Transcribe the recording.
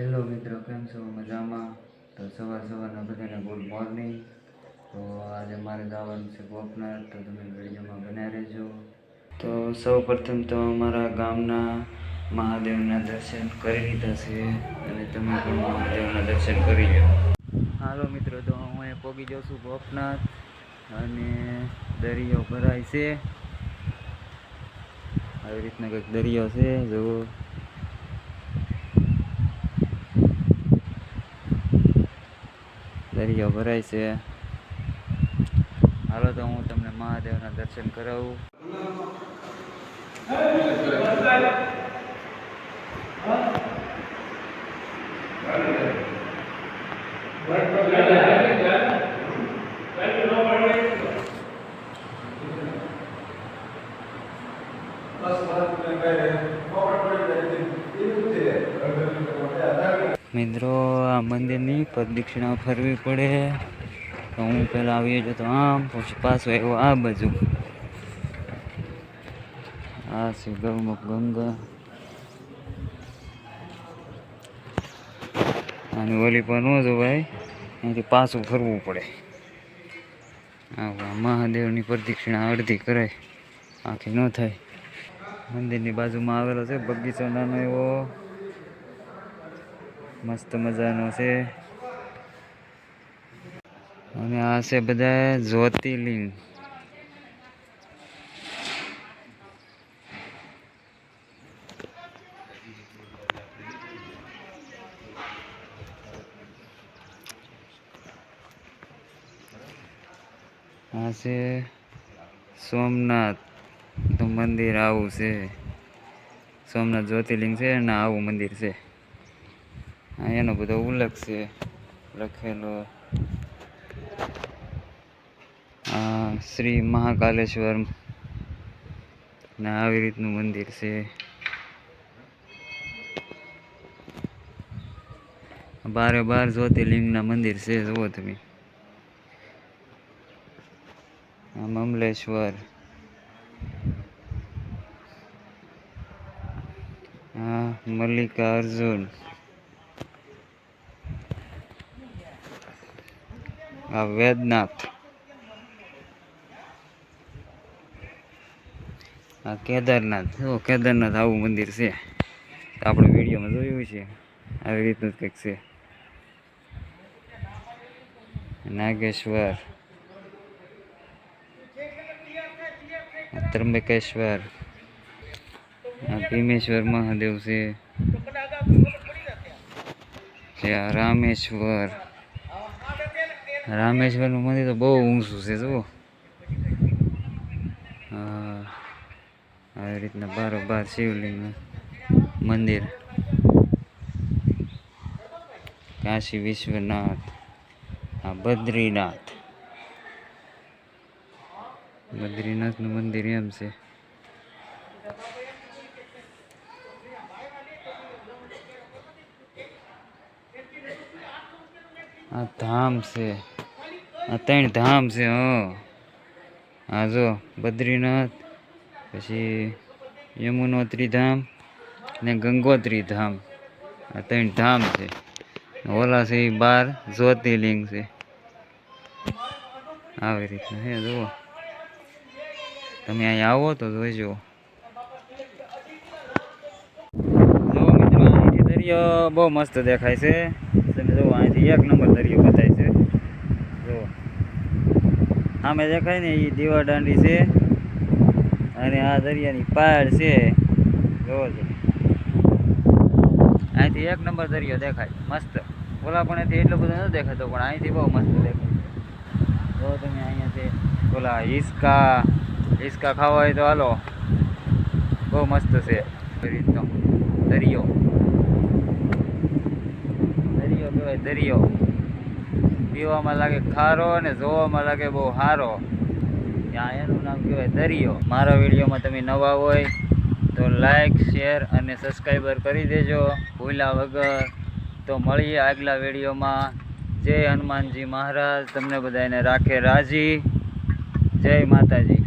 Hello મિત્રો, કેમ છો? મજામાં? તો સવાર સવારના બધાને ગુડ મોર્નિંગ. તો આજે મારે જવાનું છે ગોપનાથ તો તમે વિડીયોમાં બન્યા રહેજો. તો સૌ પ્રથમ તો અમારા ગામના મહાદેવના દર્શન કરી લીધા છે અને તમે પણ મહાદેવના દર્શન કરી લો હાલો મિત્રો, તો હું અહીંયા પહોંચી જાઉં છું ગોપનાથ અને દરિયો ભરાય છે. આવી રીતના કંઈક દરિયો છે, જુઓ. દરિયો ભરાય છે હાલો તો હું તમને મહાદેવના દર્શન કરાવું મિત્રો, આ મંદિરની પ્રદક્ષિણા ફરવી પડે તો હું પહેલાં આવી જતો આમ, પછી પાછો આવ્યો આ બાજુ. આ છે ગંગા. અને ઓલી પર ન જવાય. અહીંથી પાછું ફરવું પડે. આ મહાદેવની પ્રદક્ષિણા અડધી કરાય. આખી ન થાય. મંદિરની બાજુમાં આવેલો છે બગીચો નાનો એવો. મસ્ત મજાનો છે. અને આ છે બધા જ્યોતિર્લિંગ. આ છે સોમનાથ મંદિર આવું છે. સોમનાથ જ્યોતિર્લિંગ છે અને આવું મંદિર છે. એનો બધો ઉલ્લેખ છે, લખેલો. શ્રી મહાકાલેશ્વર ને આવી રીતનું મંદિર છે. બારે બાર જ્યોતિર્લિંગના મંદિર છે, જુઓ તમે. મમલેશ્વર. મલ્લિકા અર્જુન. આ વેદનાથ. આ કેદારનાથ. જો કેદારનાથ આવું મંદિર છે. આપણે વિડીયોમાં જોયું છે. આવી રીતનું કંઈક છે. નાગેશ્વર. ત્રંબકેશ્વર. ભીમેશ્વર મહાદેવ છે. રામેશ્વર. રામેશ્વરનું મંદિર તો બહુ ઊંચું છે, જુઓ. હા, આવી રીતના બારોબાર શિવલિંગનું મંદિર. કાશી વિશ્વનાથ, આ બદ્રીનાથ. બદ્રીનાથનું મંદિર એમ છે. આ ધામ છે. આ ત્રણ ધામ છે, હં. આ જો બદ્રીનાથ, પછી યમુનોત્રી ધામ ને ગંગોત્રી ધામ. આ ત્રણ ધામ છે. ઓલા છે બાર, જ્યોતિર્લિંગ છે. આવી રીતના હે જુઓ. તમે અહીંયા આવો તો જોઈજો જો મિત્રો અહીંથી દરિયો બહુ મસ્ત દેખાય છે. તમે જુઓ, અહીંથી એક નંબર દરિયો બતાય છે. જુઓ. સામે દેખાય ને એ દીવા દાંડી છે. અને આ દરિયાની પાડ છે. જુઓ છો. અહીંથી એક નંબર દરિયો દેખાય. મસ્ત. ઓલા પણ અહીંથી એટલો બધો નથી દેખાતો પણ અહીંથી બહુ મસ્ત દેખાય. જો તમે અહીંયાથી. ઓલા હિસકા. હિસકા ખાવા હોય તો હાલો. બહુ મસ્ત છે. દરિયો. કહેવાય, દરિયો. પીવામાં લાગે ખારો અને જોવામાં લાગે બહુ સારો ત્યાં એનું નામ કહેવાય દરિયો. મારા વિડીયોમાં તમે નવા હોય તો લાઈક શેર અને સબસ્ક્રાઈબર કરી દેજો. ભૂલ્યા વગર તો મળીએ આગલા વિડીયોમાં. જય હનુમાનજી મહારાજ. તમને બધાને રાખે રાજી. જય માતાજી.